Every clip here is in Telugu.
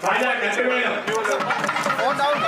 大家加油！我们打完。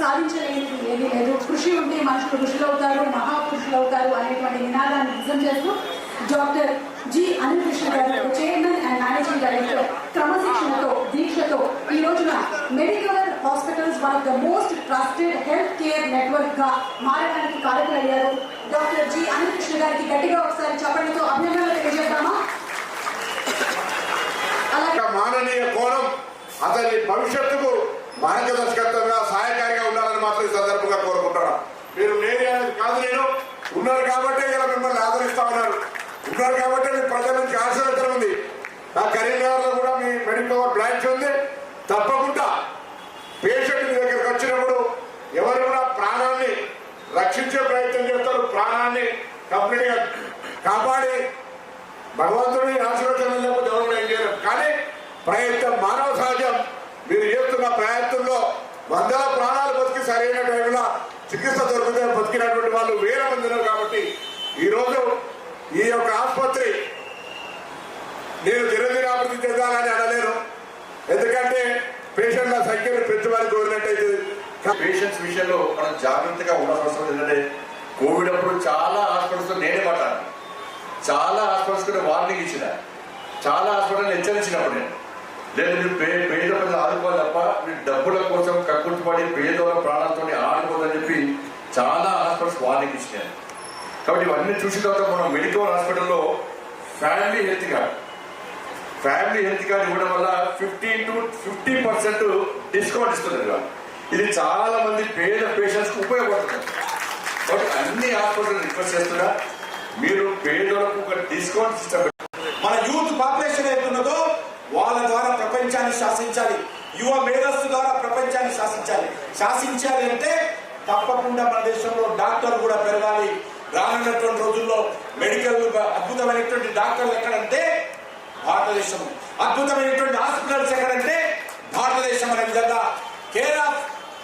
సాధించలేనిది ఏమీ లేదు. కృషి ఉంటే మనుషులు ఋషులు అవుతారు మహాపురుషులు అవుతారు అనేటువంటి నినాదాన్ని నిజం చేస్తూ డాక్టర్ జి అనిల్ కృష్ణ గారు చైర్మన్ అండ్ మేనేజింగ్ డైరెక్టర్ క్రమశిక్షణతో దీక్షతో ఈ రోజున medical hospitals one of the most trusted health care నెట్వర్క్గా మారడానికి కారకులయ్యారు. డాక్టర్ జి అనిల్ కృష్ణ గారికి గట్టిగా ఒకసారి చెప్పడంతో అభినందనలు తెలియజేద్దామా మాననీయ కోణం అతని భవిష్యత్తుకు మార్గదర్శకత్వం ఉన్నారు కాబట్టి ఇలా మిమ్మల్ని ఆదరిస్తా ఉన్నారు. ఉన్నారు కాబట్టి మీ ప్రజల నుంచి ఆశీర్వచనం ఉంది. నా కరీంనగర్లో కూడా మీ మెడికల్ బ్రాంచ్ ఉంది. తప్పకుండా పేషెంట్ మీ దగ్గరకు వచ్చినప్పుడు ఎవరు కూడా ప్రాణాన్ని రక్షించే ప్రయత్నం చేస్తారు. ప్రాణాన్ని కంప్లీట్గా కాపాడి భగవంతుడి ఆశీర్వచనం లేకపోతే ఎవరు ఏం చేయలేరు కానీ ప్రయత్నం మానవ సహజం. మీరు చేస్తున్న ప్రయత్నంలో వందల ప్రాణాలు బతికి సరైన టైంలో చికిత్స దొరికితే బతికినటువంటి వాళ్ళు వేల మంది ఈరోజు ఈ యొక్క ఆసుపత్రి నేను దినదినాభివృద్ధి చెందాలని అనలేను. ఎందుకంటే పేషెంట్ల సంఖ్యను పెంచమని కోరినట్టయితే పేషెంట్స్ విషయంలో మనం జాగ్రత్తగా ఉండాల్సిన ఏంటంటే కోవిడ్ అప్పుడు చాలా హాస్పిటల్స్ నేనే పడ్డాను. చాలా హాస్పిటల్స్ కూడా వార్నింగ్ ఇచ్చిన. చాలా హాస్పిటల్ హెచ్చరించినప్పుడు నేను. లేదు మీరు పే పేద ప్రజలు ఆదుకోవాలి తప్ప మీరు డబ్బుల కోసం కక్కుట్టుపడి పేదవాళ్ళ ప్రాణాలతో ఆడుకోవాలని చెప్పి చాలా హాస్పిటల్స్ వార్నింగ్ ఇచ్చినాను కాబట్టి ఇవన్నీ చూసిన తర్వాత మనం మెడికల్ హాస్పిటల్లో family health card. Family health card ఇవ్వడం వల్ల fifteen to fifty percent discount ఇస్తున్నారు ఇది చాలా మంది పేద పేషెంట్స్ ఉపయోగపడుతుంది. కాబట్టి అన్ని హాస్పిటల్ రిక్వెస్ట్ చేస్తున్నా మీరు పేదలకు ఒక డిస్కౌంట్ సిస్టమ్ మన యూత్ పాపులేషన్ ఏతున్నదో వాళ్ళ ద్వారా ప్రపంచాన్ని శాసించాలి. యువ మేధస్సు ద్వారా ప్రపంచాన్ని శాసించాలి. శాసించాలి అంటే తప్పకుండా మన దేశంలో డాక్టర్లు కూడా పెరగాలి. రానున్నటువంటి రోజుల్లో మెడికల్ అద్భుతమైనటువంటి డాక్టర్లు ఎక్కడంటే భారతదేశం. అద్భుతమైనటువంటి హాస్పిటల్స్ ఎక్కడంటే భారతదేశం అనే విధంగా. Care of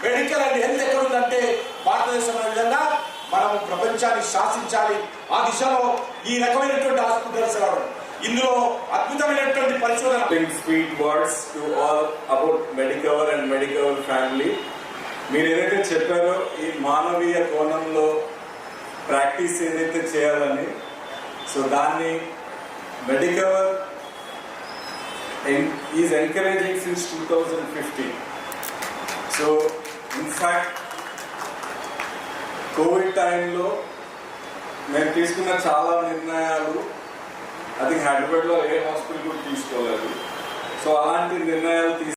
medical and health ఎక్కడుందంటే భారతదేశం అనే విధంగా మనం ప్రపంచాన్ని శాసించాలి. ఆ దిశలో ఈ రకమైనటువంటి హాస్పిటల్స్ రావడం. ఇందులో అద్భుతమైనటువంటి పరిశోధన. Sweet words to all about Medicover and Medicover family మీరు ఏదైతే చెప్పారో ఈ మానవీయ కోణంలో ప్రాక్టీస్ ఏదైతే చేయాలని సో దాన్ని Medicover is encouraging since two thousand fifteen so in fact covid టైంలో మేము తీసుకున్న చాలా నిర్ణయాలు అది హైదరాబాద్లో ఏ హాస్పిటల్ కూడా తీసుకోలేదు. సో అలాంటి నిర్ణయాలు తీసుకు